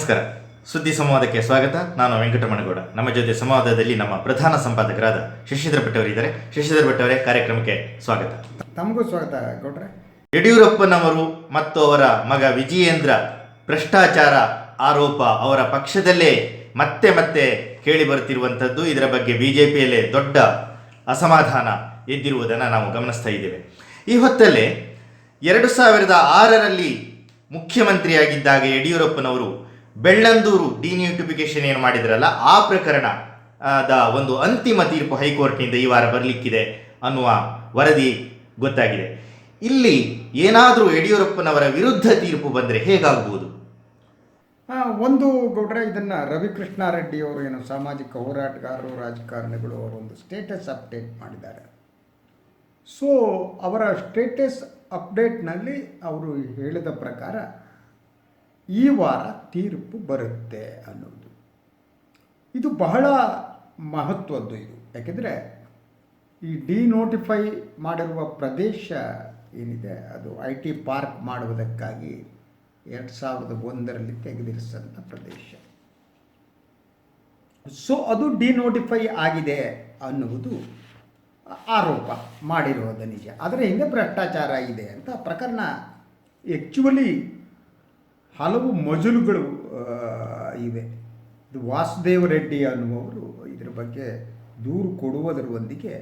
ನಮಸ್ಕಾರ. ಸುದ್ದಿ ಸಂವಾದಕ್ಕೆ ಸ್ವಾಗತ. ನಾನು ವೆಂಕಟಮಣಗೌಡ. ನಮ್ಮ ಜೊತೆ ಸಂವಾದದಲ್ಲಿ ನಮ್ಮ ಪ್ರಧಾನ ಸಂಪಾದಕರಾದ ಶಶಿಧರ್ ಭಟ್ ಅವರಿದ್ದಾರೆ. ಶಶಿಧರ್ ಭಟ್ ಅವರೇ ಕಾರ್ಯಕ್ರಮಕ್ಕೆ ಸ್ವಾಗತ. ತಮಗೂ ಸ್ವಾಗತ ಗೌಡ್ರೆ. ಯಡಿಯೂರಪ್ಪನವರು ಮತ್ತು ಅವರ ಮಗ ವಿಜಯೇಂದ್ರ ಭ್ರಷ್ಟಾಚಾರ ಆರೋಪ ಅವರ ಪಕ್ಷದಲ್ಲೇ ಮತ್ತೆ ಮತ್ತೆ ಕೇಳಿ ಬರುತ್ತಿರುವಂಥದ್ದು. ಇದರ ಬಗ್ಗೆ ಬಿಜೆಪಿಯಲ್ಲೇ ದೊಡ್ಡ ಅಸಮಾಧಾನ ಎದ್ದಿರುವುದನ್ನು ನಾವು ಗಮನಿಸ್ತಾ ಇದ್ದೇವೆ. ಈ ಹೊತ್ತಲ್ಲೇ ಎರಡು ಸಾವಿರದ ಆರರಲ್ಲಿ ಮುಖ್ಯಮಂತ್ರಿಯಾಗಿದ್ದಾಗ ಯಡಿಯೂರಪ್ಪನವರು ಬೆಳ್ಳಂದೂರು ಡಿನ್ಯೂಟಿಫಿಕೇಶನ್ ಏನು ಮಾಡಿದ್ರಲ್ಲ, ಆ ಪ್ರಕರಣ ದ ಒಂದು ಅಂತಿಮ ತೀರ್ಪು ಹೈಕೋರ್ಟ್ನಿಂದ ಈ ವಾರ ಬರಲಿಕ್ಕಿದೆ ಅನ್ನುವ ವರದಿ ಗೊತ್ತಾಗಿದೆ. ಇಲ್ಲಿ ಏನಾದರೂ ಯಡಿಯೂರಪ್ಪನವರ ವಿರುದ್ಧ ತೀರ್ಪು ಬಂದರೆ ಹೇಗಾಗಬಹುದು ಒಂದು ಗೌಡ್ರೆ, ಇದನ್ನು ರವಿಕೃಷ್ಣ ರೆಡ್ಡಿ ಅವರು ಏನು ಸಾಮಾಜಿಕ ಹೋರಾಟಗಾರರು, ರಾಜಕಾರಣಿಗಳು ಅವರು ಒಂದು ಸ್ಟೇಟಸ್ ಅಪ್ಡೇಟ್ ಮಾಡಿದ್ದಾರೆ. ಸೊ ಅವರ ಸ್ಟೇಟಸ್ ಅಪ್ಡೇಟ್ನಲ್ಲಿ ಅವರು ಹೇಳಿದ ಪ್ರಕಾರ ಈ ವಾರ ತೀರ್ಪು ಬರುತ್ತೆ ಅನ್ನೋದು. ಇದು ಬಹಳ ಮಹತ್ವದ್ದು ಇದು. ಯಾಕೆಂದರೆ ಈ ಡಿನೋಟಿಫೈ ಮಾಡಿರುವ ಪ್ರದೇಶ ಏನಿದೆ, ಅದು ಐ ಟಿ ಪಾರ್ಕ್ ಮಾಡುವುದಕ್ಕಾಗಿ ಎರಡು ಸಾವಿರದ ಒಂದರಲ್ಲಿ ತೆಗೆದಿರಿಸಿದಂಥ ಪ್ರದೇಶ. ಸೊ ಅದು ಡಿನೋಟಿಫೈ ಆಗಿದೆ ಅನ್ನುವುದು ಆರೋಪ ಮಾಡಿರೋದು ನಿಜ. ಆದರೆ ಹಿಂದೆ ಭ್ರಷ್ಟಾಚಾರ ಇದೆ ಅಂತ ಪ್ರಕರಣ ಆ್ಯಕ್ಚುಲಿ ಹಲವು ಮಜಲುಗಳು ಇವೆ. ಇದು ವಾಸುದೇವ ರೆಡ್ಡಿ ಅನ್ನುವರು ಇದರ ಬಗ್ಗೆ ದೂರು ಕೊಡುವುದರೊಂದಿಗೆ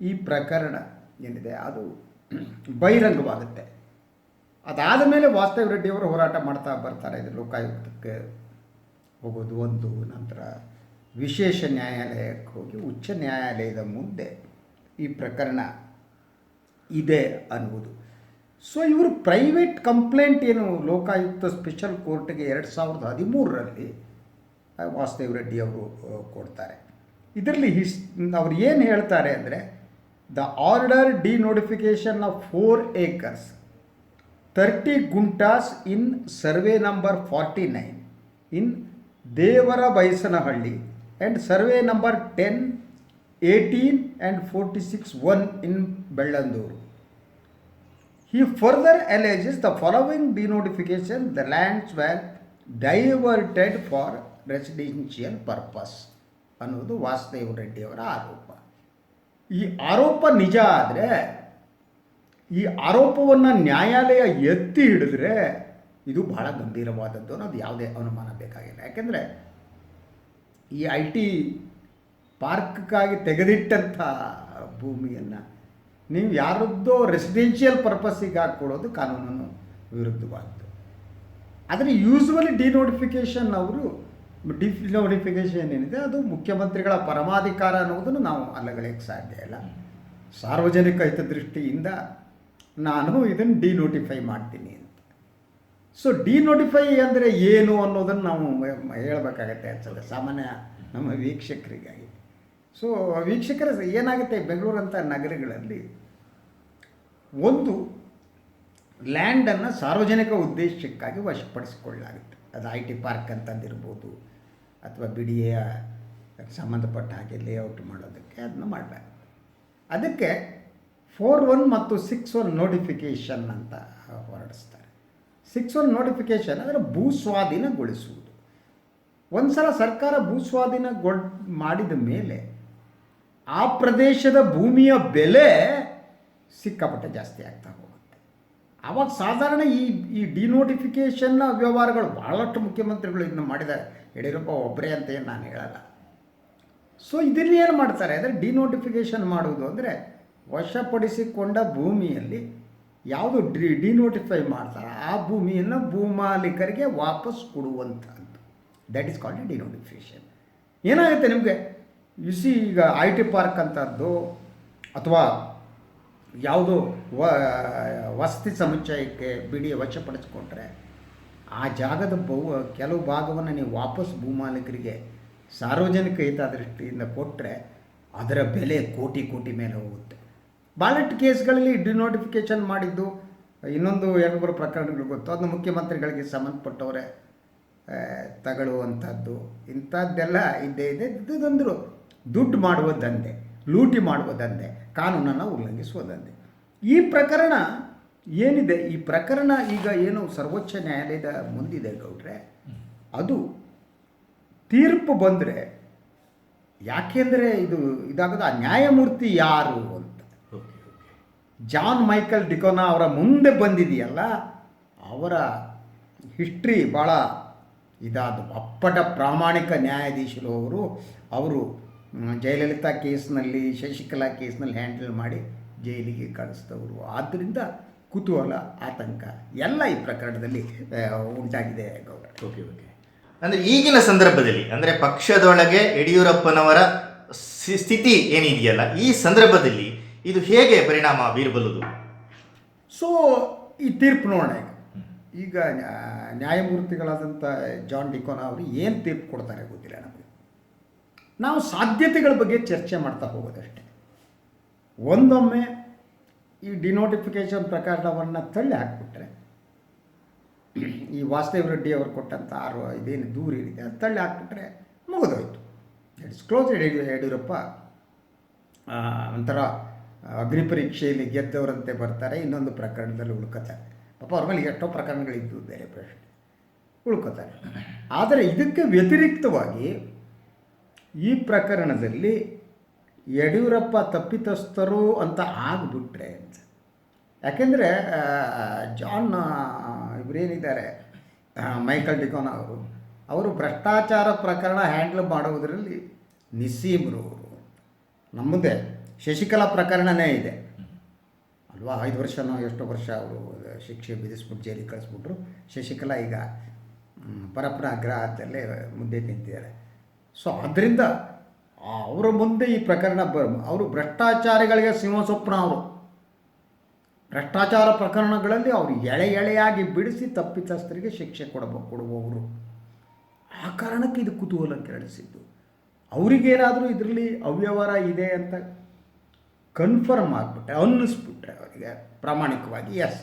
ಈ ಪ್ರಕರಣ ಏನಿದೆ, ಅದು ಬಹಿರಂಗವಾಗುತ್ತೆ. ಅದಾದ ಮೇಲೆ ವಾಸುದೇವ ರೆಡ್ಡಿಯವರು ಹೋರಾಟ ಮಾಡ್ತಾ ಬರ್ತಾರೆ, ಇದು ಲೋಕಾಯುಕ್ತಕ್ಕೆ ಹೋಗೋದು ಒಂದು, ನಂತರ ವಿಶೇಷ ನ್ಯಾಯಾಲಯಕ್ಕೆ ಹೋಗಿ ಉಚ್ಚ ನ್ಯಾಯಾಲಯದ ಮುಂದೆ ಈ ಪ್ರಕರಣ ಇದೆ ಅನ್ನುವುದು. ಸೊ ಇವರು ಪ್ರೈವೇಟ್ ಕಂಪ್ಲೇಂಟ್ ಏನು ಲೋಕಾಯುಕ್ತ ಸ್ಪೆಷಲ್ ಕೋರ್ಟ್ಗೆ ಎರಡು ಸಾವಿರದ ಹದಿಮೂರರಲ್ಲಿ ವಾಸುದೇವ್ ರೆಡ್ಡಿ ಅವರು ಕೊಡ್ತಾರೆ. ಇದರಲ್ಲಿ ಹಿಸ್, ಅವ್ರು ಏನು ಹೇಳ್ತಾರೆ ಅಂದರೆ the order denotification of four acres thirty guntas in survey number forty nine in Devara Baisanahalli and survey number ten eighteen and forty six one in Bellandur He further alleges the following denotification, the lands were diverted for residential purpose ಅನ್ನೋದು ವಾಸುದೇವ ರೆಡ್ಡಿಯವರ ಆರೋಪ. ಈ ಆರೋಪ ನಿಜ ಆದರೆ, ಈ ಆರೋಪವನ್ನು ನ್ಯಾಯಾಲಯ ಎತ್ತಿ ಹಿಡಿದ್ರೆ ಇದು ಬಹಳ ಗಂಭೀರವಾದದ್ದು ಅನ್ನೋದು ಯಾವುದೇ ಅನುಮಾನ ಬೇಕಾಗಿಲ್ಲ. ಯಾಕೆಂದರೆ, ಈ ಐ ಟಿ ಪಾರ್ಕ್ಗಾಗಿ ತೆಗೆದಿಟ್ಟಂಥ ಭೂಮಿಯನ್ನು ನೀವು ಯಾರದ್ದೋ ರೆಸಿಡೆನ್ಷಿಯಲ್ ಪರ್ಪಸ್ಸಿಗೆ ಹಾಕ್ಕೊಡೋದು ಕಾನೂನನ್ನು ವಿರುದ್ಧವಾದ್ದು. ಆದರೆ ಯೂಸ್ವಲಿ ಡಿನೋಟಿಫಿಕೇಷನ್ ಅವರು ಡಿನೋಟಿಫಿಕೇಷನ್ ಏನಿದೆ, ಅದು ಮುಖ್ಯಮಂತ್ರಿಗಳ ಪರಮಾಧಿಕಾರ ಅನ್ನೋದನ್ನು ನಾವು ಅಲ್ಲಗಳಿಗೆ ಸಾಧ್ಯ ಇಲ್ಲ. ಸಾರ್ವಜನಿಕ ಹಿತದೃಷ್ಟಿಯಿಂದ ನಾನು ಇದನ್ನು ಡಿನೋಟಿಫೈ ಮಾಡ್ತೀನಿ ಅಂತ. ಸೊ ಡಿನೋಟಿಫೈ ಅಂದರೆ ಏನು ಅನ್ನೋದನ್ನು ನಾವು ಹೇಳಬೇಕಾಗತ್ತೆ ಅನ್ಸುತ್ತೆ ಸಾಮಾನ್ಯ ನಮ್ಮ ವೀಕ್ಷಕರಿಗಾಗಿ. ಸೊ ವೀಕ್ಷಕರ ಏನಾಗುತ್ತೆ ಬೆಂಗಳೂರಂಥ ನಗರಗಳಲ್ಲಿ? ಒಂದು ಲ್ಯಾಂಡನ್ನು ಸಾರ್ವಜನಿಕ ಉದ್ದೇಶಕ್ಕಾಗಿ ವಶಪಡಿಸಿಕೊಳ್ಳಲಾಗುತ್ತೆ. ಅದು ಐ ಟಿ ಪಾರ್ಕ್ ಅಂತಂದಿರ್ಬೋದು, ಅಥವಾ ಬಿ ಡಿ ಎ ಸಂಬಂಧಪಟ್ಟ ಹಾಗೆ ಲೇಔಟ್ ಮಾಡೋದಕ್ಕೆ ಅದನ್ನ ಮಾಡಬೇಕು. ಅದಕ್ಕೆ ಫೋರ್ ಒನ್ ಮತ್ತು ಸಿಕ್ಸ್ ಒನ್ ನೋಟಿಫಿಕೇಷನ್ ಅಂತ ಹೊರಡಿಸ್ತಾರೆ. ಸಿಕ್ಸ್ ಒನ್ ನೋಟಿಫಿಕೇಷನ್ ಅಂದರೆ ಭೂ ಸ್ವಾಧೀನಗೊಳಿಸುವುದು ಒಂದು ಸಲ ಸರ್ಕಾರ ಭೂ ಸ್ವಾಧೀನಗೊಳ್ ಮಾಡಿದ ಮೇಲೆ ಆ ಪ್ರದೇಶದ ಭೂಮಿಯ ಬೆಲೆ ಸಿಕ್ಕಾಪಟ್ಟೆ ಜಾಸ್ತಿ ಆಗ್ತಾ ಹೋಗುತ್ತೆ. ಆವಾಗ ಸಾಧಾರಣ ಈ ಈ ಡಿನೋಟಿಫಿಕೇಷನ್ನ ವ್ಯವಹಾರಗಳು ಭಾಳಷ್ಟು ಮುಖ್ಯಮಂತ್ರಿಗಳು ಇದನ್ನು ಮಾಡಿದ್ದಾರೆ. ಯಡಿಯೂರಪ್ಪ ಒಬ್ಬರೇ ಅಂತ ಏನು ನಾನು ಹೇಳಲ್ಲ. ಸೊ ಇದನ್ನು ಏನು ಮಾಡ್ತಾರೆ ಅಂದರೆ ಡಿನೋಟಿಫಿಕೇಷನ್ ಮಾಡುವುದು ಅಂದರೆ ವಶಪಡಿಸಿಕೊಂಡ ಭೂಮಿಯಲ್ಲಿ ಯಾವುದು ಡಿ, ಡಿನೋಟಿಫೈ ಮಾಡ್ತಾರೆ ಆ ಭೂಮಿಯನ್ನು ಭೂಮಾಲೀಕರಿಗೆ ವಾಪಸ್ ಕೊಡುವಂಥದ್ದು. That is called denotification. ಏನಾಗುತ್ತೆ ನಿಮಗೆ? ಸಿ ಈಗ ಐ ಟಿ ಪಾರ್ಕ್ ಅಂತದ್ದು, ಅಥವಾ ಯಾವುದೋ ವಸತಿ ಸಮುಚ್ಚಯಕ್ಕೆ ಬಿಡಿ ವಶಪಡಿಸ್ಕೊಂಡ್ರೆ, ಆ ಜಾಗದ ಬಹು, ಕೆಲವು ಭಾಗವನ್ನು ನೀವು ವಾಪಸ್ ಭೂಮಾಲೀಕರಿಗೆ ಸಾರ್ವಜನಿಕ ಹಿತದೃಷ್ಟಿಯಿಂದ ಕೊಟ್ಟರೆ ಅದರ ಬೆಲೆ ಕೋಟಿ ಕೋಟಿ ಮೇಲೆ ಹೋಗುತ್ತೆ. ಬಾಲೆಟ್ ಕೇಸ್ಗಳಲ್ಲಿ ಡಿನೋಟಿಫಿಕೇಷನ್ ಮಾಡಿದ್ದು, ಇನ್ನೊಂದು ಎರಡು ಪ್ರಕರಣಗಳು ಗೊತ್ತು. ಅದನ್ನು ಮುಖ್ಯಮಂತ್ರಿಗಳಿಗೆ ಸಂಬಂಧಪಟ್ಟವರೇ ತಗೊಳ್ಳುವಂಥದ್ದು. ಇಂಥದ್ದೆಲ್ಲ ಇದ್ದೇ ಇದೆ ಇದೊಂದು ದುಡ್ಡು ಮಾಡುವ ದಂಧೆ, ಲೂಟಿ ಮಾಡುವ ದಂಧೆ, ಕಾನೂನನ್ನು ಉಲ್ಲಂಘಿಸುವ ದಂಧೆ. ಈ ಪ್ರಕರಣ ಏನಿದೆ? ಈ ಪ್ರಕರಣ ಈಗ ಏನು ಸರ್ವೋಚ್ಚ ನ್ಯಾಯಾಲಯದ ಮುಂದಿದೆ ಗೌಡ್ರೆ. ಅದು ತೀರ್ಪು ಬಂದರೆ ಯಾಕೆಂದರೆ ಇದು ಇದಾಗದ? ಆ ನ್ಯಾಯಮೂರ್ತಿ ಯಾರು ಅಂತ. ಜಾನ್ ಮೈಕಲ್ ಡಿಕೋನಾ ಅವರ ಮುಂದೆ ಬಂದಿದೆಯಲ್ಲ, ಅವರ ಹಿಸ್ಟ್ರಿ ಭಾಳ ಇದಾದ, ಅಪ್ಪಟ ಪ್ರಾಮಾಣಿಕ ನ್ಯಾಯಾಧೀಶರು ಅವರು ಅವರು ಜಯಲಲಿತಾ ಕೇಸ್ನಲ್ಲಿ ಶಶಿಕಲಾ ಕೇಸ್ನಲ್ಲಿ ಹ್ಯಾಂಡಲ್ ಮಾಡಿ ಜೈಲಿಗೆ ಕಳಿಸಿದವರು. ಆದ್ದರಿಂದ ಕುತೂಹಲ ಆತಂಕ ಎಲ್ಲ ಈ ಪ್ರಕರಣದಲ್ಲಿ ಉಂಟಾಗಿದೆ ಗೌಡ. ಓಕೆ ಓಕೆ ಅಂದರೆ ಈಗಿನ ಸಂದರ್ಭದಲ್ಲಿ ಅಂದರೆ ಪಕ್ಷದೊಳಗೆ ಯಡಿಯೂರಪ್ಪನವರ ಸ್ಥಿ- ಸ್ಥಿತಿ ಏನಿದೆಯಲ್ಲ ಈ ಸಂದರ್ಭದಲ್ಲಿ ಇದು ಹೇಗೆ ಪರಿಣಾಮ ಬೀರಬಲ್ಲದು? ಸೊ ಈ ತೀರ್ಪು ನೋಡೋಣ. ಈಗ. ನ್ಯಾಯಮೂರ್ತಿಗಳಾದಂಥ ಜಾನ್ ಡಿಕೋನ ಅವರು ಏನು ತೀರ್ಪು ಕೊಡ್ತಾರೆ ಗೊತ್ತಿಲ್ಲ ನಮಗೆ. ನಾವು ಸಾಧ್ಯತೆಗಳ ಬಗ್ಗೆ ಚರ್ಚೆ ಮಾಡ್ತಾ ಹೋಗೋದಷ್ಟೇ. ಒಂದೊಮ್ಮೆ ಈ ಡಿನೋಟಿಫಿಕೇಶನ್ ಪ್ರಕರಣವನ್ನು ತಳ್ಳಿ ಹಾಕಿಬಿಟ್ರೆ, ಈ ವಾಸುದೇವ್ ರೆಡ್ಡಿ ಅವರು ಕೊಟ್ಟಂಥ ಆರು ಇದೇನು ದೂರ ಇದೆ ಅದು ತಳ್ಳಿ ಹಾಕ್ಬಿಟ್ರೆ ಮುಗಿದೋಯ್ತು. ಇಟ್ಸ್ ಕ್ಲೋಸ್ ಯಡಿಯೂರಪ್ಪ ಒಂಥರ ಅಗ್ನಿ ಪರೀಕ್ಷೆಯಲ್ಲಿ ಗೆದ್ದವರಂತೆ ಬರ್ತಾರೆ, ಇನ್ನೊಂದು ಪ್ರಕರಣದಲ್ಲಿ ಉಳ್ಕೋತಾರೆ. ಪಾಪ ಅವ್ರ ಮೇಲೆ ಎಷ್ಟೋ ಪ್ರಕರಣಗಳಿದ್ದು ಬೇರೆ ಪ್ರಶ್ನೆ. ಉಳ್ಕೋತಾರೆ. ಆದರೆ ಇದಕ್ಕೆ ವ್ಯತಿರಿಕ್ತವಾಗಿ ಈ ಪ್ರಕರಣದಲ್ಲಿ ಯಡಿಯೂರಪ್ಪ ತಪ್ಪಿತಸ್ಥರು ಅಂತ ಆಗಿಬಿಟ್ರೆ ಅಂತ. ಯಾಕೆಂದರೆ ಜಾನ್ ಇವರೇನಿದ್ದಾರೆ? ಮೈಕಲ್ ಡಿಕೋನ್ ಅವರು. ಅವರು ಭ್ರಷ್ಟಾಚಾರ ಪ್ರಕರಣ ಹ್ಯಾಂಡಲ್ ಮಾಡುವುದರಲ್ಲಿ ನಿಸ್ಸೀಮರು ಅವರು. ನಮ್ಮದೇ. ಶಶಿಕಲಾ ಪ್ರಕರಣನೇ ಇದೆ. ಅಲ್ವಾ? ಐದು ವರ್ಷನೋ ಎಷ್ಟೋ ವರ್ಷ ಅವರು ಶಿಕ್ಷೆ ವಿಧಿಸ್ಬಿಟ್ಟು ಜೈಲಿಗೆ ಕಳಿಸ್ಬಿಟ್ರು. ಶಶಿಕಲಾ ಈಗ ಪರಪ್ರ ಅಗ್ರಹದಲ್ಲೇ ಮುಂದೆ ಮುದ್ದೆ ತಿಂತಿದ್ದಾರೆ ಸೊ ಅದರಿಂದ ಅವರ ಮುಂದೆ ಈ ಪ್ರಕರಣ ಬ, ಅವರು ಭ್ರಷ್ಟಾಚಾರಿಗಳಿಗೆ ಸಿಂಹಸ್ವಪ್ನ ಅವರು. ಭ್ರಷ್ಟಾಚಾರ ಪ್ರಕರಣಗಳಲ್ಲಿ ಅವರು ಎಳೆ ಎಳೆಯಾಗಿ ಬಿಡಿಸಿ ತಪ್ಪಿತಸ್ಥರಿಗೆ ಶಿಕ್ಷೆ ಕೊಡಬ, ಕೊಡುವವರು. ಆ ಕಾರಣಕ್ಕೆ ಇದು ಕುತೂಹಲ ಕೆರಳಿಸಿದ್ದು ಅವರಿಗೇನಾದರೂ ಇದರಲ್ಲಿ ಅವ್ಯವಹಾರ ಇದೆ ಅಂತ ಕನ್ಫರ್ಮ್ ಆಗಿಬಿಟ್ರೆ, ಅನ್ನಿಸ್ಬಿಟ್ರೆ ಅವರಿಗೆ ಪ್ರಾಮಾಣಿಕವಾಗಿ ಎಸ್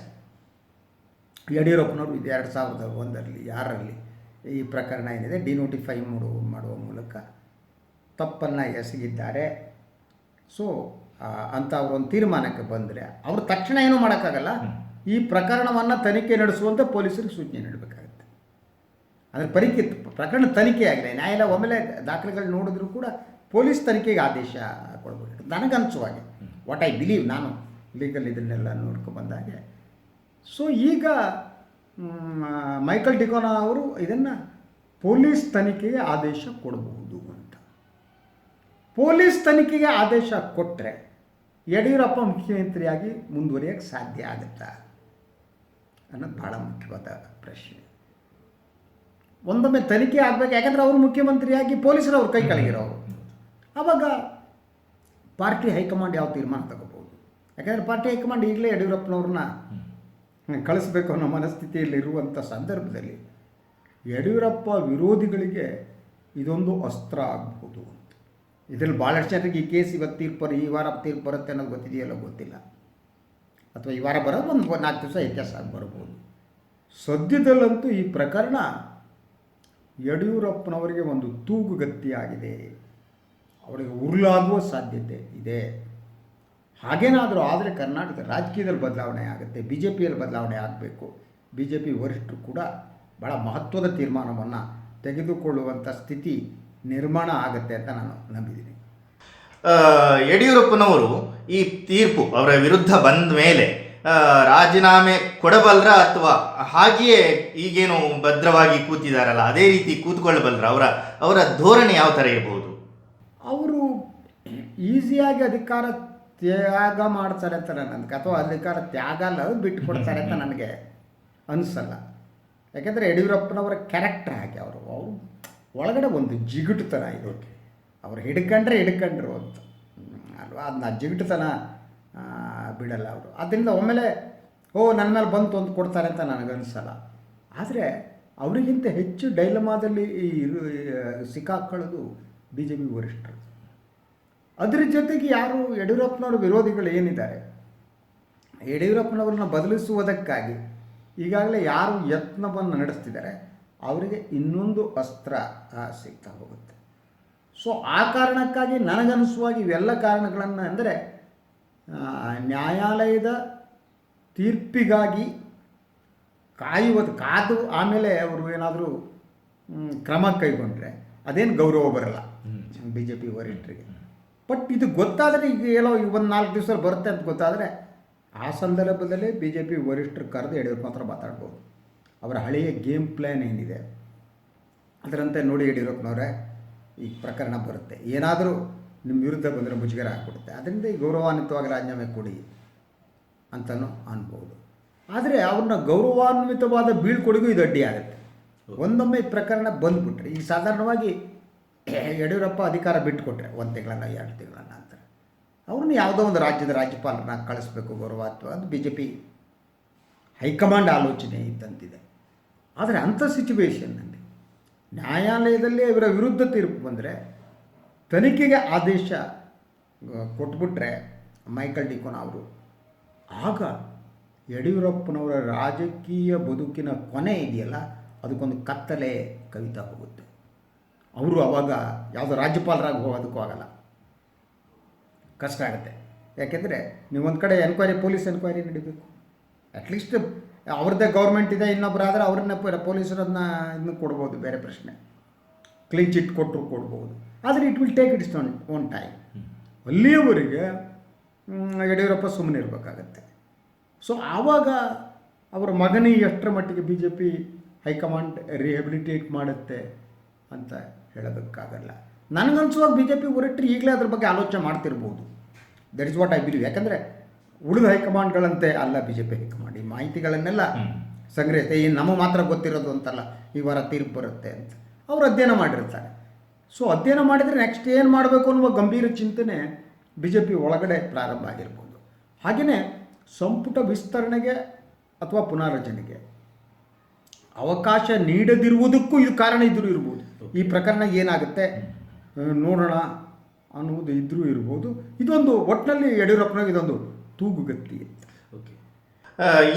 ಯಡಿಯೂರಪ್ಪನವರು ಇದು ಎರಡು ಸಾವಿರದ ಒಂದರಲ್ಲಿ ಯಾರಲ್ಲಿ ಈ ಪ್ರಕರಣ ಏನಿದೆ ಡಿನೋಟಿಫೈ ಮಾಡು ಮೂಲಕ ತಪ್ಪನ್ನು ಎಸಗಿದ್ದಾರೆ. ಸೊ ಅಂತ ಅವರು ಒಂದು ತೀರ್ಮಾನಕ್ಕೆ ಬಂದರೆ ಅವರು ತಕ್ಷಣ ಏನೂ ಮಾಡೋಕ್ಕಾಗಲ್ಲ. ಈ ಪ್ರಕರಣವನ್ನು ತನಿಖೆ ನಡೆಸುವಂತೆ ಪೊಲೀಸರಿಗೆ ಸೂಚನೆ ನೀಡಬೇಕಾಗುತ್ತೆ. ಅಂದರೆ ಪರಿಕೆ ಪ್ರಕರಣ ತನಿಖೆ ಆಗಿದೆ. ನ್ಯಾಯಾಲಯ ಒಮ್ಮೆಲೆ ದಾಖಲೆಗಳು ನೋಡಿದ್ರು ಕೂಡ ಪೊಲೀಸ್ ತನಿಖೆಗೆ ಆದೇಶ ಕೊಡಬೇಕು ನನಗನ್ಸುವ ಹಾಗೆ ವಾಟ್ ಐ ಬಿಲೀವ್ ನಾನು ಲೀಗಲ್ ಇದನ್ನೆಲ್ಲ ನೋಡ್ಕೊಂಡು ಬಂದಾಗೆ. ಸೊ ಈಗ ಮೈಕಲ್ ಡಿಕೋನಾ ಅವರು ಇದನ್ನು ಪೊಲೀಸ್ ತನಿಖೆಗೆ ಆದೇಶ ಕೊಡಬಹುದು ಅಂತ. ಪೊಲೀಸ್ ತನಿಖೆಗೆ ಆದೇಶ ಕೊಟ್ಟರೆ ಯಡಿಯೂರಪ್ಪ ಮುಖ್ಯಮಂತ್ರಿಯಾಗಿ ಮುಂದುವರಿಯೋಕ್ಕೆ ಸಾಧ್ಯ ಆಗುತ್ತಾ? ಅನ್ನೋದು ಭಾಳ ಮುಖ್ಯವಾದ ಪ್ರಶ್ನೆ. ಒಂದೊಮ್ಮೆ ತನಿಖೆ ಆಗಬೇಕು ಯಾಕಂದರೆ ಅವರು ಮುಖ್ಯಮಂತ್ರಿಯಾಗಿ ಪೊಲೀಸರು ಅವ್ರ ಕೈ ಕೆಳಗಿರೋರು. ಆವಾಗ ಪಾರ್ಟಿ ಹೈಕಮಾಂಡ್ ಯಾವ ತೀರ್ಮಾನ ತಗೋಬೋದು ಯಾಕಂದರೆ ಪಾರ್ಟಿ ಹೈಕಮಾಂಡ್ ಈಗಲೇ ಯಡಿಯೂರಪ್ಪನವ್ರನ್ನ ಕಳಿಸ್ಬೇಕು ಅನ್ನೋ ಮನಸ್ಥಿತಿಯಲ್ಲಿ ಇರುವಂಥ ಸಂದರ್ಭದಲ್ಲಿ ಯಡಿಯೂರಪ್ಪ ವಿರೋಧಿಗಳಿಗೆ ಇದೊಂದು ಅಸ್ತ್ರ ಆಗ್ಬೋದು ಅಂತ. ಇದರಲ್ಲಿ ಭಾಳಷ್ಟು ಜನರಿಗೆ ಈ ಕೇಸ್ ಇವತ್ತು ತೀರ್ಪು ಈ ವಾರ ತೀರ್ಪು ಬರುತ್ತೆ ಅನ್ನೋದು ಗೊತ್ತಿದೆಯಲ್ಲ, ಗೊತ್ತಿಲ್ಲ. ಅಥವಾ ಈ ವಾರ ಬರೋದು ಒಂದು ನಾಲ್ಕು ದಿವಸ ವ್ಯತ್ಯಾಸ ಆಗಿ ಬರ್ಬೋದು. ಸದ್ಯದಲ್ಲಂತೂ ಈ ಪ್ರಕರಣ ಯಡಿಯೂರಪ್ಪನವರಿಗೆ ಒಂದು ತೂಗುಗತ್ತಿಯಾಗಿದೆ ಅವರಿಗೆ ಉರುಳಾಗುವ ಸಾಧ್ಯತೆ ಇದೆ. ಹಾಗೇನಾದರೂ ಆದರೆ ಕರ್ನಾಟಕ ರಾಜಕೀಯದಲ್ಲಿ ಬದಲಾವಣೆ ಆಗುತ್ತೆ ಬಿ ಜೆ ಪಿಯಲ್ಲಿ ಬದಲಾವಣೆ ಆಗಬೇಕು. ಬಿ ಜೆ ಪಿ ವರಿಷ್ಠರು ಕೂಡ ಭಾಳ ಮಹತ್ವದ ತೀರ್ಮಾನವನ್ನು ತೆಗೆದುಕೊಳ್ಳುವಂಥ ಸ್ಥಿತಿ ನಿರ್ಮಾಣ ಆಗುತ್ತೆ ಅಂತ ನಾನು ನಂಬಿದ್ದೀನಿ. ಯಡಿಯೂರಪ್ಪನವರು ಈ ತೀರ್ಪು ಅವರ ವಿರುದ್ಧ ಬಂದ ಮೇಲೆ ರಾಜೀನಾಮೆ ಕೊಡಬಲ್ರ ಅಥವಾ ಹಾಗೆಯೇ ಈಗೇನು ಭದ್ರವಾಗಿ ಕೂತಿದಾರಲ್ಲ ಅದೇ ರೀತಿ ಕೂತ್ಕೊಳ್ಳಬಲ್ರ ಅವರ ಅವರ ಧೋರಣೆ ಯಾವ ಥರ ಇರಬಹುದು ಅವರು ಈಸಿಯಾಗಿ ಅಧಿಕಾರ ತ್ಯಾಗ ಮಾಡ್ತಾರೆ ಅಂತ ನನಗೆ ಅಥವಾ ಅಧಿಕಾರ ತ್ಯಾಗ ಅಲ್ಲ ಬಿಟ್ಟು ಕೊಡ್ತಾರೆ ಅಂತ ನನಗೆ ಅನಿಸಲ್ಲ. ಯಾಕೆಂದರೆ ಯಡಿಯೂರಪ್ಪನವರ ಕ್ಯಾರೆಕ್ಟರ್ ಹಾಗೆ ಅವರು. ಅವರು ಒಳಗಡೆ ಒಂದು ಜಿಗುಟುತನ ಇದೆ ಅವ್ರು ಹಿಡ್ಕಂಡ್ರೆ ಹಿಡ್ಕಂಡ್ರು ಅಂತ. ಅಲ್ವಾ? ಅದನ್ನ ಜಿಗುಟುತನ ಬಿಡಲ್ಲ ಅವರು. ಅದರಿಂದ ಒಮ್ಮೆಲೆ, ಓ ನನ್ನ ಮೇಲೆ ಬಂತು ಅಂತ ಕೊಡ್ತಾರೆ ಅಂತ ನನಗನ್ಸಲ್ಲ ಆದರೆ ಅವರಿಗಿಂತ ಹೆಚ್ಚು ಡೈಲಮಾದಲ್ಲಿ ಇರು ಸಿಕ್ಕಾಕೊಳ್ಳೋದು ಬಿ ಜೆ ಪಿ ವರಿಷ್ಠರು. ಅದ್ರ ಜೊತೆಗೆ ಯಾರು ಯಡಿಯೂರಪ್ಪನವ್ರ ವಿರೋಧಿಗಳು ಏನಿದ್ದಾರೆ? ಯಡಿಯೂರಪ್ಪನವ್ರನ್ನ ಬದಲಿಸುವುದಕ್ಕಾಗಿ ಈಗಾಗಲೇ ಯಾರು ಯತ್ನವನ್ನು ನಡೆಸ್ತಿದ್ದಾರೆ ಅವರಿಗೆ ಇನ್ನೊಂದು ಅಸ್ತ್ರ ಸಿಗ್ತಾ ಹೋಗುತ್ತೆ. ಸೊ ಆ ಕಾರಣಕ್ಕಾಗಿ ನನಗನಿಸುವಾಗಿ ಇವೆಲ್ಲ ಕಾರಣಗಳನ್ನು ಅಂದರೆ ನ್ಯಾಯಾಲಯದ ತೀರ್ಪಿಗಾಗಿ ಕಾಯುವುದು ಕಾದು ಆಮೇಲೆ ಅವರು ಏನಾದರೂ ಕ್ರಮ ಕೈಗೊಂಡ್ರೆ ಅದೇನು ಗೌರವ ಬರಲ್ಲ ಬಿ ಜೆ ಪಿ ವರಿಷ್ಠರಿಗೆ. ಬಟ್ ಇದು ಗೊತ್ತಾದರೆ ಈಗ ಏನೋ ಒಂದು ನಾಲ್ಕು ದಿವಸ ಬರುತ್ತೆ ಅಂತ ಗೊತ್ತಾದರೆ ಆ ಸಂದರ್ಭದಲ್ಲಿ ಬಿ ಜೆ ಪಿ ವರಿಷ್ಠರು ಕರೆದು ಯಡಿಯೂರಪ್ಪ ಹತ್ರ ಮಾತಾಡ್ಬೋದು. ಅವರ ಹಳೆಯ ಗೇಮ್ ಪ್ಲ್ಯಾನ್ ಏನಿದೆ? ಅದರಂತೆ ನೋಡಿ ಯಡಿಯೂರಪ್ಪನವರೇ, ಈ ಪ್ರಕರಣ ಬರುತ್ತೆ. ಏನಾದರೂ ನಿಮ್ಮ ವಿರುದ್ಧ ಬಂದರೆ ಮುಜುಗರ ಹಾಕ್ಬಿಡುತ್ತೆ ಅದರಿಂದ ಈ ಗೌರವಾನ್ವಿತವಾಗಿ ರಾಜೀನಾಮೆ ಕೊಡಿ ಅಂತಲೂ ಅನ್ಬೋದು. ಆದರೆ ಅವ್ರನ್ನ ಗೌರವಾನ್ವಿತವಾದ ಬೀಳ್ಕೊಡಿಗೂ ಇದು ಅಡ್ಡಿ ಆಗುತ್ತೆ ಒಂದೊಮ್ಮೆ ಈ ಪ್ರಕರಣ ಬಂದ್ಬಿಟ್ರೆ ಈಗ ಸಾಧಾರಣವಾಗಿ ಯಡಿಯೂರಪ್ಪ ಅಧಿಕಾರ ಬಿಟ್ಟುಕೊಟ್ರೆ, ಒಂದು ತಿಂಗಳನ್ನ, ಎರಡು ತಿಂಗಳನ್ನ ನಂತರ ಅವ್ರನ್ನ ಯಾವುದೋ ಒಂದು ರಾಜ್ಯದ ರಾಜ್ಯಪಾಲರನ್ನ ಕಳಿಸ್ಬೇಕು ಗೌರವಾತ್ವ ಅದು ಬಿ ಜೆ ಪಿ ಹೈಕಮಾಂಡ್ ಆಲೋಚನೆ ಇದ್ದಂತಿದೆ. ಆದರೆ ಅಂಥ ಸಿಚುವೇಷನ್ನಲ್ಲಿ ನ್ಯಾಯಾಲಯದಲ್ಲಿ ಇವರ ವಿರುದ್ಧ ತೀರ್ಪು ಬಂದರೆ ತನಿಖೆಗೆ ಆದೇಶ ಕೊಟ್ಬಿಟ್ರೆ ಮೈಕಲ್ ಡಿಕೋನ್ ಅವರು ಆಗ ಯಡಿಯೂರಪ್ಪನವರ ರಾಜಕೀಯ ಬದುಕಿನ ಕೊನೆ ಇದೆಯಲ್ಲ, ಅದಕ್ಕೊಂದು ಕತ್ತಲೆ ಕವಿತಾ ಹೋಗುತ್ತೆ. ಅವರು ಅವಾಗ ಯಾವುದೋ ರಾಜ್ಯಪಾಲರಾಗಿ ಹೋಗೋದಕ್ಕೂ ಆಗಲ್ಲ. ಕಷ್ಟ ಆಗುತ್ತೆ. ಯಾಕೆಂದರೆ ನೀವು ಒಂದು ಕಡೆ ಎನ್ಕ್ವೈರಿ ಪೊಲೀಸ್ ಎನ್ಕ್ವೈರಿ ನಡೀಬೇಕು. ಅಟ್ಲೀಸ್ಟ್ ಅವ್ರದ್ದೇ ಗೌರ್ಮೆಂಟ್ ಇದೆ ಇನ್ನೊಬ್ಬರಾದರೆ ಅವ್ರನ್ನ ಪೊಲೀಸರು ಪೊಲೀಸರನ್ನ ಇನ್ನು ಕೊಡ್ಬೋದು ಬೇರೆ ಪ್ರಶ್ನೆ. ಕ್ಲೀನ್ ಚಿಟ್ ಕೊಟ್ಟರು ಕೊಡ್ಬೋದು. ಆದರೆ it will take it's one one time ಅಲ್ಲಿಯವರೆಗೆ ಯಡಿಯೂರಪ್ಪ ಸುಮ್ಮನೆ ಇರಬೇಕಾಗತ್ತೆ. ಸೊ ಆವಾಗ ಅವರ ಮಗನಿಗೆ ಎಷ್ಟರ ಮಟ್ಟಿಗೆ B J P high command rehabilitate ಮಾಡುತ್ತೆ ಅಂತ ಹೇಳೋದಕ್ಕಾಗಲ್ಲ. ನನಗನ್ಸುವಾಗ ಬಿ ಜೆ ಪಿ ಹೊರಟ್ರೆ ಈಗಲೇ ಅದ್ರ ಬಗ್ಗೆ ಆಲೋಚನೆ ಮಾಡ್ತಿರ್ಬೋದು. That is what I believe ಯಾಕಂದರೆ ಉಳಿದ ಹೈಕಮಾಂಡ್ಗಳಂತೆ ಅಲ್ಲ ಬಿ ಜೆ ಪಿ ಹೈಕಮಾಂಡ್. ಈ ಮಾಹಿತಿಗಳನ್ನೆಲ್ಲ ಸಂಗ್ರಹಿಸಿ ಏನು ನಮಗೆ ಮಾತ್ರ ಗೊತ್ತಿರೋದು ಅಂತಲ್ಲ ಈ ವಾರ ತೀರ್ಪು ಬರುತ್ತೆ ಅಂತ. ಅವರು ಅಧ್ಯಯನ ಮಾಡಿರ್ತಾರೆ. ಸೊ ಅಧ್ಯಯನ ಮಾಡಿದರೆ ನೆಕ್ಸ್ಟ್ ಏನು ಮಾಡಬೇಕು ಅನ್ನುವ ಗಂಭೀರ ಚಿಂತನೆ ಬಿ ಜೆ ಪಿ ಒಳಗಡೆ ಪ್ರಾರಂಭ ಆಗಿರ್ಬೋದು. ಹಾಗೆಯೇ ಸಂಪುಟ ವಿಸ್ತರಣೆಗೆ ಅಥವಾ ಪುನಾರಚನೆಗೆ ಅವಕಾಶ ನೀಡದಿರುವುದಕ್ಕೂ ಇದು ಕಾರಣ ಇದ್ರೂ ಇರ್ಬೋದು. ಈ ಪ್ರಕರಣ ಏನಾಗುತ್ತೆ? ನೋಡೋಣ. ಅನ್ನುವುದು ಇದ್ರೂ ಇರ್ಬೋದು. ಇದೊಂದು ಒಟ್ಟಿನಲ್ಲಿ ಯಡಿಯೂರಪ್ಪನಿಗೆ ಇದೊಂದು ತೂಗುಗತ್ತಿ. ಓಕೆ.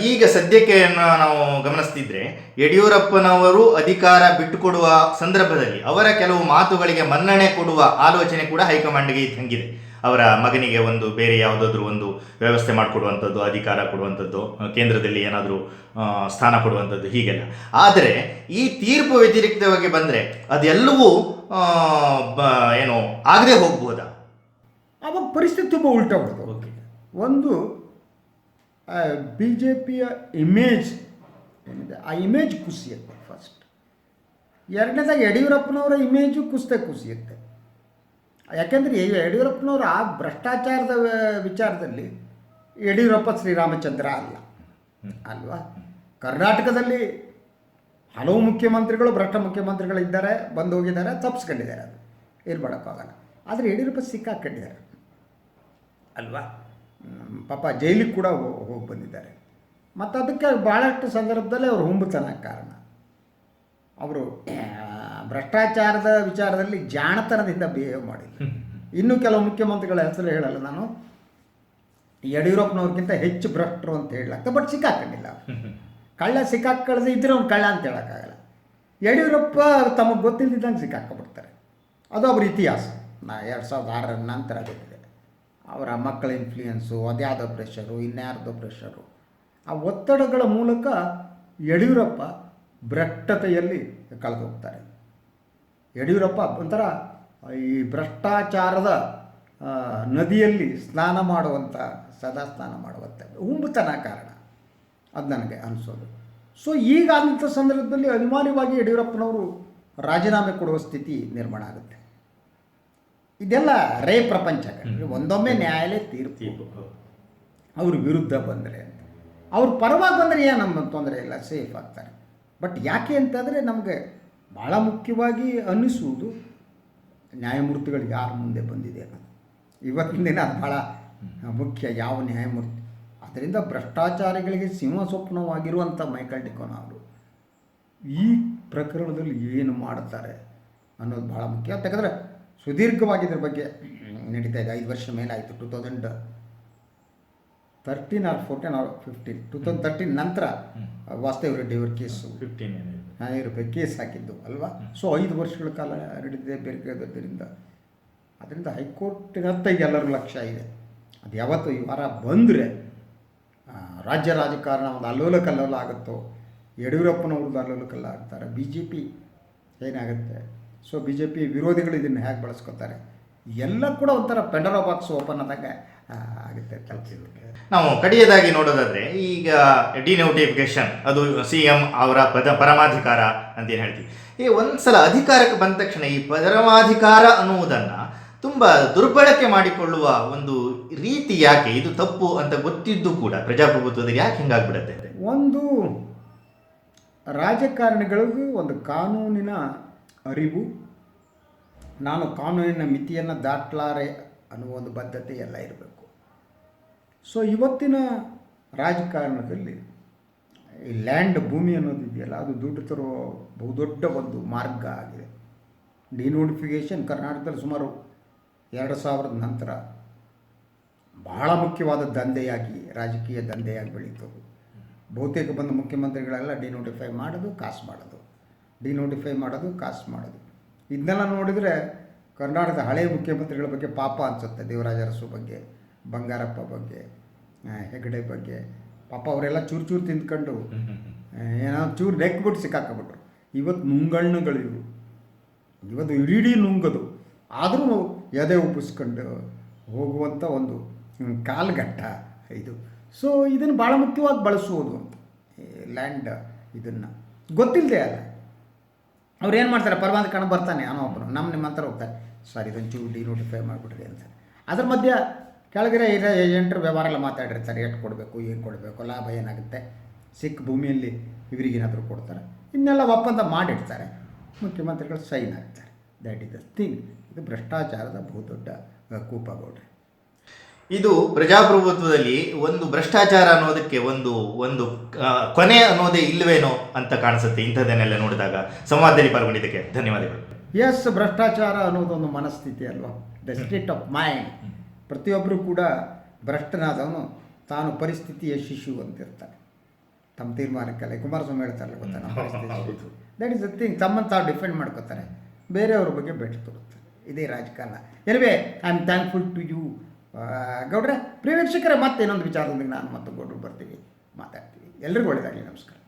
ಈಗ ಸದ್ಯಕ್ಕೆ ನಾವು ಗಮನಿಸ್ತಿದ್ರೆ ಯಡಿಯೂರಪ್ಪನವರು ಅಧಿಕಾರ ಬಿಟ್ಟುಕೊಡುವ ಸಂದರ್ಭದಲ್ಲಿ ಅವರ ಕೆಲವು ಮಾತುಗಳಿಗೆ ಮನ್ನಣೆ ಕೊಡುವ ಆಲೋಚನೆ ಕೂಡ ಹೈಕಮಾಂಡ್ಗೆ ಇದ್ದಂಗಿದೆ. ಅವರ ಮಗನಿಗೆ ಒಂದು ಬೇರೆ ಯಾವುದಾದ್ರೂ ಒಂದು ವ್ಯವಸ್ಥೆ ಮಾಡಿಕೊಡುವಂಥದ್ದು ಅಧಿಕಾರ ಕೊಡುವಂಥದ್ದು ಕೇಂದ್ರದಲ್ಲಿ ಏನಾದರೂ ಸ್ಥಾನ ಕೊಡುವಂಥದ್ದು ಹೀಗೆಲ್ಲ. ಆದರೆ ಈ ತೀರ್ಪು ವ್ಯತಿರಿಕ್ತವಾಗಿ ಬಂದರೆ ಅದೆಲ್ಲವೂ ಬ- ಏನು ಆಗದೆ ಹೋಗ್ಬೋದಾ? ಆವಾಗ ಪರಿಸ್ಥಿತಿ ತುಂಬ ಉಲ್ಟಾ ಓಕೆ. ಒಂದು ಬಿ ಜೆ ಪಿಯ ಇಮೇಜ್ ಏನಿದೆ ಆ ಇಮೇಜ್ ಕುಸಿಯುತ್ತೆ ಫಸ್ಟ್ ಎರಡನೇದಾಗಿ ಯಡಿಯೂರಪ್ಪನವರ ಇಮೇಜು ಕುಸ್ತೆ ಕುಸಿಯುತ್ತೆ. ಯಾಕೆಂದರೆ ಯಡಿಯೂರಪ್ಪನವರು ಆ ಭ್ರಷ್ಟಾಚಾರದ ವಿಚಾರದಲ್ಲಿ ಯಡಿಯೂರಪ್ಪ ಶ್ರೀರಾಮಚಂದ್ರ ಅಲ್ಲ. ಅಲ್ವಾ? ಕರ್ನಾಟಕದಲ್ಲಿ ಹಲವು ಮುಖ್ಯಮಂತ್ರಿಗಳು ಭ್ರಷ್ಟ ಮುಖ್ಯಮಂತ್ರಿಗಳಿದ್ದಾರೆ ಬಂದು ಹೋಗಿದ್ದಾರೆ ತಪ್ಪಿಸ್ಕೊಂಡಿದ್ದಾರೆ ಅದು. ಏನು ಮಾಡೋಕ್ಕಾಗಲ್ಲ ಆದರೆ ಯಡಿಯೂರಪ್ಪ ಸಿಕ್ಕಾಕೊಂಡಿದ್ದಾರೆ. ಅಲ್ವಾ? ಪಾಪ ಜೈಲಿಗೆ ಕೂಡ ಹೋಗಿ ಬಂದಿದ್ದಾರೆ. ಮತ್ತು ಅದಕ್ಕೆ ಭಾಳಷ್ಟು ಸಂದರ್ಭದಲ್ಲಿ ಅವರು ಹುಂಬುತನ ಕಾರಣ. ಅವರು ಭ್ರಷ್ಟಾಚಾರದ ವಿಚಾರದಲ್ಲಿ ಜಾಣತನದಿಂದ ಬಿಹೇವ್ ಮಾಡಿಲ್ಲ. ಇನ್ನೂ ಕೆಲವು ಮುಖ್ಯಮಂತ್ರಿಗಳ ಹೆಸರು ಹೇಳಲ್ಲ ನಾನು. ಯಡಿಯೂರಪ್ಪನವ್ರಿಗಿಂತ ಹೆಚ್ಚು ಭ್ರಷ್ಟರು ಅಂತ ಹೇಳಲಾಗ್ತದೆ ಬಟ್ ಸಿಕ್ಕಾಕೊಂಡಿಲ್ಲ. ಕಳ್ಳ ಸಿಕ್ಕಾಕೊಳ್ಳದೆ ಇದ್ರೆ ಅವ್ನು ಕಳ್ಳ ಅಂತ ಹೇಳೋಕ್ಕಾಗಲ್ಲ. ಯಡಿಯೂರಪ್ಪ ತಮಗೆ ಗೊತ್ತಿಲ್ಲದಿದ್ದಂಗೆ ಸಿಕ್ಕಾಕೊಂಡ್ಬಿಡ್ತಾರೆ ಅದು ಅವ್ರ ಇತಿಹಾಸ. ನಾ ಎರಡು ಸಾವಿರದ ಆರರ ನಂತರ ಗೊತ್ತಿದೆ ಅವರ ಮಕ್ಕಳ ಇನ್ಫ್ಲೂಯೆನ್ಸು ಅದ್ಯಾವುದೋ ಪ್ರೆಷರು ಇನ್ಯಾರ್ದೋ ಪ್ರೆಷರು ಆ ಒತ್ತಡಗಳ ಮೂಲಕ ಯಡಿಯೂರಪ್ಪ ಭ್ರಷ್ಟತೆಯಲ್ಲಿ ಕಳೆದು ಹೋಗ್ತಾರೆ ಯಡಿಯೂರಪ್ಪ ಒಂಥರ ಈ ಭ್ರಷ್ಟಾಚಾರದ ನದಿಯಲ್ಲಿ ಸ್ನಾನ ಮಾಡುವಂಥ ಸದಾ ಸ್ನಾನ ಮಾಡುವಂಥ ಉಂಬುತನ ಕಾರಣ. ಅದು ನನಗೆ ಅನಿಸೋದು. ಸೊ ಈಗ ಅಂಥ ಸಂದರ್ಭದಲ್ಲಿ ಅನಿವಾರ್ಯವಾಗಿ ಯಡಿಯೂರಪ್ಪನವರು ರಾಜೀನಾಮೆ ಕೊಡುವ ಸ್ಥಿತಿ ನಿರ್ಮಾಣ ಆಗುತ್ತೆ. ಇದೆಲ್ಲ ರೇ ಪ್ರಪಂಚ ಒಂದೊಮ್ಮೆ ನ್ಯಾಯಾಲಯ ತೀರ್ಪು. ತೀರ್ಪು. ಅವ್ರ ವಿರುದ್ಧ ಬಂದರೆ ಅಂತ. ಅವ್ರ ಪರವಾಗಿ ಬಂದರೆ ಏನು ನಮ್ಮ ತೊಂದರೆ ಇಲ್ಲ ಸೇಫ್ ಆಗ್ತಾರೆ. ಬಟ್ ಯಾಕೆ ಅಂತಂದರೆ ನಮಗೆ ಭಾಳ ಮುಖ್ಯವಾಗಿ ಅನ್ನಿಸುವುದು ನ್ಯಾಯಮೂರ್ತಿಗಳು ಯಾರ ಮುಂದೆ ಬಂದಿದೆ ಇವತ್ತಿನ ದಿನ ಅದು ಭಾಳ ಮುಖ್ಯ ಯಾವ ನ್ಯಾಯಮೂರ್ತಿ. ಅದರಿಂದ ಭ್ರಷ್ಟಾಚಾರಿಗಳಿಗೆ ಸಿಂಹ ಸ್ವಪ್ನವಾಗಿರುವಂಥ ಮೈಕಲ್ ಡಿಕೋನ್ ಅವರು ಈ ಪ್ರಕರಣದಲ್ಲಿ ಏನು ಮಾಡ್ತಾರೆ ಅನ್ನೋದು ಭಾಳ ಮುಖ್ಯ. ಯಾಕಂದರೆ ಸುದೀರ್ಘವಾಗಿ ಇದ್ರ ಬಗ್ಗೆ ನಡೀತಾ ಇದೆ. ಐದು ವರ್ಷ ಮೇಲಾಯಿತು. Two thousand thirteen or fourteen or fifteen two thousand thirteen ನಂತರ ವಾಸ್ತವ ರೆಡ್ಡಿ ಅವ್ರ ಕೇಸು ಫಿಫ್ಟೀನ್ ರೂಪಾಯಿ ಕೇಸ್ ಹಾಕಿದ್ದು ಅಲ್ವಾ? ಸೊ ಐದು ವರ್ಷಗಳ ಕಾಲ ನಡೀತಿದೆ ಬೇರೆದ್ದರಿಂದ ಅದರಿಂದ ಈಗ ಎಲ್ಲರಿಗೂ ಲಕ್ಷ್ಯ ಇದೆ. ಅದು ಯಾವತ್ತು ಈ ವಾರ ಬಂದರೆ ರಾಜ್ಯ ರಾಜಕಾರಣ ಒಂದು ಅಲ್ಲೋಲ ಕಲ್ಲೋಲ ಆಗುತ್ತೋ? ಯಡಿಯೂರಪ್ಪನವ್ರದ್ದು ಅಲ್ಲೋಲ ಕಲ್ಲ ಆಗ್ತಾರೆ? ಬಿ ಜೆ ಪಿ ಏನಾಗುತ್ತೆ? ಸೊ ಬಿ ಜೆ ಪಿ ವಿರೋಧಿಗಳು ಇದನ್ನು ಹೇಗೆ ಬಳಸ್ಕೊತಾರೆ? ಎಲ್ಲ ಕೂಡ ಒಂಥರ ಪೆಂಡರೋ ಬಾಕ್ಸ್ ಓಪನ್ ಆದಾಗ ಆಗುತ್ತೆ ನಾವು ಕಡಿಯದಾಗಿ ನೋಡೋದಾದ್ರೆ ಈಗ ಡಿನೋಟಿಫಿಕೇಶನ್ ಅದು ಸಿ ಎಂ ಅವರ ಪದ ಪರಮಾಧಿಕಾರ ಅಂತ ಏನು ಹೇಳ್ತೀವಿ. ಈ ಒಂದ್ಸಲ ಅಧಿಕಾರಕ್ಕೆ ಬಂದ ತಕ್ಷಣ ಈ ಪರಮಾಧಿಕಾರ ಅನ್ನುವುದನ್ನ ತುಂಬ ದುರ್ಬಳಕೆ ಮಾಡಿಕೊಳ್ಳುವ ಒಂದು ರೀತಿ ಯಾಕೆ? ಇದು ತಪ್ಪು ಅಂತ ಗೊತ್ತಿದ್ದು ಕೂಡ ಪ್ರಜಾಪ್ರಭುತ್ವದಲ್ಲಿ ಯಾಕೆ ಹಿಂಗಾಗ್ಬಿಡುತ್ತೆ? ಒಂದು ರಾಜಕಾರಣಿಗಳಿಗೂ ಒಂದು ಕಾನೂನಿನ ಅರಿವು ನಾನು ಕಾನೂನಿನ ಮಿತಿಯನ್ನು ದಾಟಲಾರೆ ಅನ್ನುವ ಒಂದು ಬದ್ಧತೆ ಎಲ್ಲ ಇರಬೇಕು. ಸೊ ಇವತ್ತಿನ ರಾಜಕಾರಣದಲ್ಲಿ ಈ ಲ್ಯಾಂಡ್ ಭೂಮಿ ಅನ್ನೋದಿದೆಯಲ್ಲ ಅದು ದುಡ್ಡು ತರುವ ಬಹುದೊಡ್ಡ ಒಂದು ಮಾರ್ಗ ಆಗಿದೆ. ಡಿನೋಟಿಫಿಕೇಷನ್ ಕರ್ನಾಟಕದಲ್ಲಿ ಸುಮಾರು ಎರಡು ಸಾವಿರದ ನಂತರ ಬಹಳ ಮುಖ್ಯವಾದ ದಂಧೆಯಾಗಿ, ರಾಜಕೀಯ ದಂಧೆಯಾಗಿ ಬೆಳೀತು. ಬಹುತೇಕ ಬಂದ ಮುಖ್ಯಮಂತ್ರಿಗಳೆಲ್ಲ ಡಿನೋಟಿಫೈ ಮಾಡೋದು, ಕಾಸು ಮಾಡೋದು. ಡಿನೋಟಿಫೈ ಮಾಡೋದು, ಕಾಸು ಮಾಡೋದು. ಇದನ್ನೆಲ್ಲ ನೋಡಿದರೆ ಕರ್ನಾಟಕದ ಹಳೆಯ ಮುಖ್ಯಮಂತ್ರಿಗಳ ಬಗ್ಗೆ ಪಾಪ ಅನಿಸುತ್ತೆ ದೇವರಾಜರಸು ಬಗ್ಗೆ, ಬಂಗಾರಪ್ಪ ಬಗ್ಗೆ ಹೆಗಡೆ ಬಗ್ಗೆ. ಪಾಪ ಅವರೆಲ್ಲ ಚೂರು ಚೂರು ತಿಂದ್ಕೊಂಡು ಏನೋ ಚೂರು ನೆಕ್ಬಿಟ್ಟು ಸಿಕ್ಕಾಕೊಂಬಿಟ್ರು. ಇವತ್ತು ನುಂಗಣ್ಣುಗಳು ಇವು ಇವತ್ತು ಇಡೀ ನುಂಗದು. ಆದರೂ ಎದೆ ಉಪ್ಪಿಸ್ಕೊಂಡು ಹೋಗುವಂಥ ಒಂದು ಕಾಲ್ಗಟ್ಟ ಇದು. ಸೊ ಇದನ್ನು ಭಾಳ ಮುಖ್ಯವಾಗಿ ಬಳಸುವುದು ಅಂತ. ಲ್ಯಾಂಡ್ ಇದನ್ನು. ಗೊತ್ತಿಲ್ಲದೆ ಅಲ್ಲ. ಅವ್ರು ಏನು ಮಾಡ್ತಾರೆ ಪರವಾದ ಕಣ ಬರ್ತಾನೆ ಅವನು ಒಬ್ಬನು ನಮ್ಮ ನಿಮ್ಮ ಹತ್ರ ಹೋಗ್ತಾರೆ. ಸರ್, ಇದೊಂದು ಡಿನೋಟಿಫೈ ಮಾಡಿಬಿಡ್ರಿ ಅಂತಾರೆ ಅದ್ರ ಮಧ್ಯೆ ಕೆಳಗಡೆ ಇರೋ ಏಜೆಂಟ್ರು ವ್ಯವಹಾರ ಎಲ್ಲ ಮಾತಾಡಿರ್ತಾರೆ, ಎಷ್ಟು ಕೊಡಬೇಕು, ಏನು ಕೊಡಬೇಕು, ಲಾಭ ಏನಾಗುತ್ತೆ, ಸಿಕ್ಕ ಭೂಮಿಯಲ್ಲಿ ಇವರಿಗೇನಾದರೂ ಕೊಡ್ತಾರೆ, ಇನ್ನೆಲ್ಲ ಒಪ್ಪಂದ ಮಾಡಿಡ್ತಾರೆ ಮುಖ್ಯಮಂತ್ರಿಗಳು ಸೈನ್ ಆಗ್ತಾರೆ ದ್ಯಾಟ್ ಇಸ್ ದ ಥಿಂಗ್ ಇದು ಭ್ರಷ್ಟಾಚಾರದ ಬಹುದೊಡ್ಡ ದೊಡ್ಡ ಕೂಪ ಗೌಡ್ರೆ. ಇದು ಪ್ರಜಾಪ್ರಭುತ್ವದಲ್ಲಿ ಒಂದು ಭ್ರಷ್ಟಾಚಾರ ಅನ್ನೋದಕ್ಕೆ ಒಂದು ಒಂದು ಕೊನೆ ಅನ್ನೋದೇ ಇಲ್ಲವೇನೋ ಅಂತ ಕಾಣಿಸುತ್ತೆ ಇಂಥದ್ದನ್ನೆಲ್ಲ ನೋಡಿದಾಗ ಸಂವಾದದಲ್ಲಿ ಪಾಲ್ಗೊಂಡಿದ್ದಕ್ಕೆ ಧನ್ಯವಾದಗಳು. ಎಸ್ ಭ್ರಷ್ಟಾಚಾರ ಅನ್ನೋದೊಂದು ಮನಸ್ಥಿತಿ ಅಲ್ವಾ? ದ ಸ್ಟೇಟ್ ಆಫ್ ಮೈಂಡ್ ಪ್ರತಿಯೊಬ್ಬರು ಕೂಡ ಭ್ರಷ್ಟನಾದವನು ತಾನು ಪರಿಸ್ಥಿತಿಯ ಶಿಶು ಅಂತಿರ್ತಾನೆ. ತಮ್ಮ ತೀರ್ಮಾನಕ್ಕೆಲ್ಲ ಕುಮಾರಸ್ವಾಮಿ ಹೇಳ್ತಾರಲ್ಲ ಗೊತ್ತಾ ನಮ್ಮ ಪರಿಸ್ಥಿತಿ ದಟ್ ಇಸ್ ಅ ಥಿಂಗ್ ತಮ್ಮನ್ನು ತಾವು ಡಿಫೆಂಡ್ ಮಾಡ್ಕೋತಾರೆ. ಬೇರೆಯವ್ರ ಬಗ್ಗೆ ಬೆಟ್ಟು ತೋರುತ್ತೆ ಇದೇ ರಾಜಕಾರಣ. Anyway I am thankful to you ಗೌಡ್ರೆ ಪ್ರಿಯ ವೀಕ್ಷಕರ ಮತ್ತೆ ಇನ್ನೊಂದು ವಿಚಾರದೊಂದಿಗೆ ನಾನು ಮತ್ತು ಗೌಡ್ರು ಬರ್ತೀವಿ. ಮಾತಾಡ್ತೀವಿ. ಎಲ್ರಿಗೂ ಒಳ್ಳೆಯದಾಗಲಿ ನಮಸ್ಕಾರ.